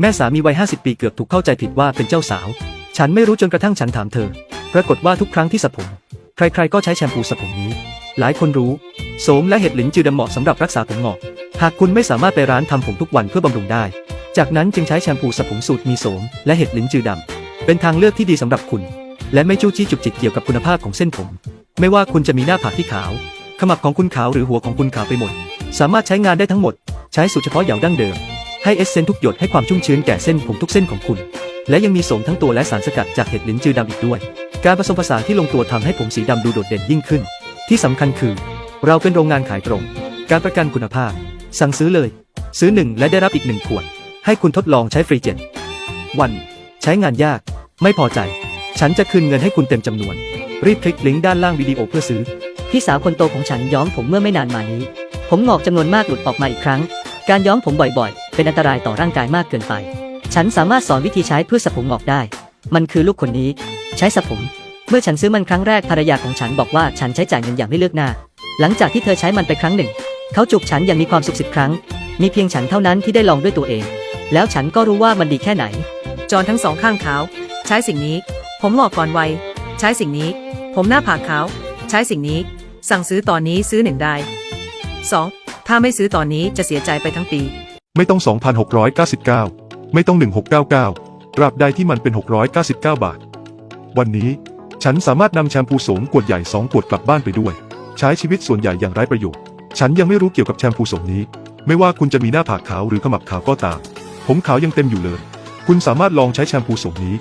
แม่สามีวัย 50 ปีเกือบถูกเข้าใจผิดว่าเป็นเจ้าสาว ฉันไม่รู้จนกระทั่งฉันถามเธอ ปรากฏว่าทุกครั้งที่สระผม ใครๆก็ใช้แชมพูสระผมนี้ หลายคนรู้โสมและเห็ดหลินจือดำเหมาะสำหรับรักษาผมงอก หากคุณไม่สามารถไปร้านทำผมทุกวันเพื่อบำรุงได้ จากนั้นจึงใช้แชมพูสระผมสูตรมีโสมและเห็ดหลินจือดำ เป็นทางเลือกที่ดีสำหรับคุณ และไม่จู้จี้จุกจิกเกี่ยวกับคุณภาพของเส้นผม ไม่ว่าคุณจะมีหน้าผากที่ขาว ขมับของคุณขาวหรือหัวของคุณขาวไปหมด สามารถใช้งานได้ทั้งหมด ใช้สูตรเฉพาะอย่างดั้งเดิม ให้เอสเซนทุกหยดให้ความชุ่มชื้นแก่เส้นผมทุกเส้นของคุณ และยังมีสมทั้งตัวและสารสกัดจากเห็ดลิ้นจือดำอีกด้วย การผสมผสานที่ลงตัวทำให้ผมสีดำดูโดดเด่นยิ่งขึ้น ที่สำคัญคือ เราเป็นโรงงานขายตรง การประกันคุณภาพ สั่งซื้อเลย ซื้อหนึ่งและได้รับอีกหนึ่งขวด ให้คุณทดลองใช้ฟรีเจ็ดวันใช้งานยาก ไม่พอใจ ฉันจะคืนเงินให้คุณเต็มจำนวน รีบคลิกลิงก์ด้านล่างวิดีโอเพื่อซื้อ พี่สาวคนโตของฉันย้อมผมเมื่อไม่นานมานี้ ผมงอกจำนวนมากหลุดออกมาอีกครั้ง การย้อมผมบ่อยๆ เป็นอันตรายต่อร่างกายมากเกินไป ฉันสามารถสอนวิธีใช้เพื่อสระผมงอกได้ มันคือลูกคนนี้ ใช้สระผม เมื่อฉันซื้อมันครั้งแรกภรรยาของฉันบอกว่าฉันใช้จ่ายเงินอย่างไม่เลือกหน้า หลังจากที่เธอใช้มันไปครั้งหนึ่ง เขาจูบฉันอย่างมีความสุขสิบครั้ง มีเพียงฉันเท่านั้นที่ได้ลองด้วยตัวเอง แล้วฉันก็รู้ว่ามันดีแค่ไหน จอนทั้งสองข้างขาว ใช้สิ่งนี้ ผมหลอกก่อนวัย ใช้สิ่งนี้ ผมหน้าผากขาว ใช้สิ่งนี้ สั่งซื้อตอนนี้ซื้อหนึ่งได้ 2. ถ้าไม่ซื้อตอนนี้จะเสียใจไปทั้งปี ไม่ต้อง 2,699 ไม่ต้อง 1699 ตราบใดที่มันเป็น 699 บาท วันนี้ฉันสามารถนำแชมพูโสมขวดใหญ่ 2 ขวดกลับบ้านไปด้วย ใช้ชีวิตส่วนใหญ่อย่างไร้ประโยชน์ ฉันยังไม่รู้เกี่ยวกับแชมพูโสมนี้ ไม่ว่าคุณจะมีหน้าผากขาวหรือขมับขาวก็ตาม ผมขาวยังเต็มอยู่เลย คุณสามารถลองใช้แชมพูโสมนี้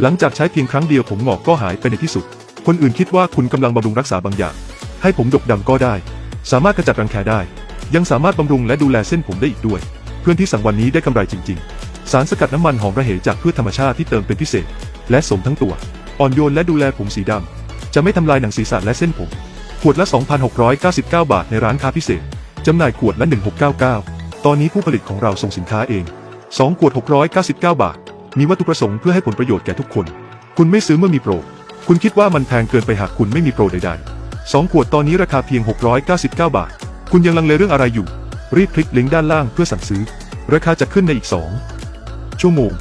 หลังจากใช้เพียงครั้งเดียวผมหงอกก็หายไปในที่สุด คนอื่นคิดว่าคุณกำลังบำรุงรักษาบางอย่าง ให้ผมดกดำก็ได้ สามารถขจัดรังแคได้ ยังสามารถบำรุงและดูแลเส้นผมได้อีกด้วย พื่อนที่สั่งวันนี้ได้กำไรจริง ๆ สารสกัดน้ำมันหอมระเหยจากพืชธรรมชาติที่เติมเป็นพิเศษ และสมทั้งตัว อ่อนโยนและดูแลผมสีดำ จะไม่ทำลายหนังศีรษะและเส้นผม ขวดละ 2,699 บาทในร้านค้าพิเศษ จำหน่ายขวดละ 1699 ตอนนี้ผู้ผลิตของเราส่งสินค้าเอง 2 ขวด 699 บาท มีวัตถุประสงค์เพื่อให้ผลประโยชน์แก่ทุกคน คุณไม่ซื้อเมื่อมีโปร คุณคิดว่ามันแพงเกินไปหากคุณไม่มีโปรใดๆ2ขวดตอนนี้ราคาเพียง 699 บาท คุณยังลังเลเรื่องอะไรอยู่ รีบคลิกลิงก์ด้านล่างเพื่อสั่งซื้อ ราคาจะขึ้นในอีก 2 ชั่วโมง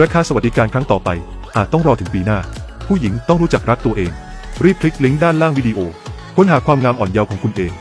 ราคาสวัสดิการครั้งต่อไป อาจต้องรอถึงปีหน้า ผู้หญิงต้องรู้จักรักตัวเอง รีบคลิกลิงก์ด้านล่างวิดีโอ ค้นหาความงามอ่อนเยาว์ของคุณเอง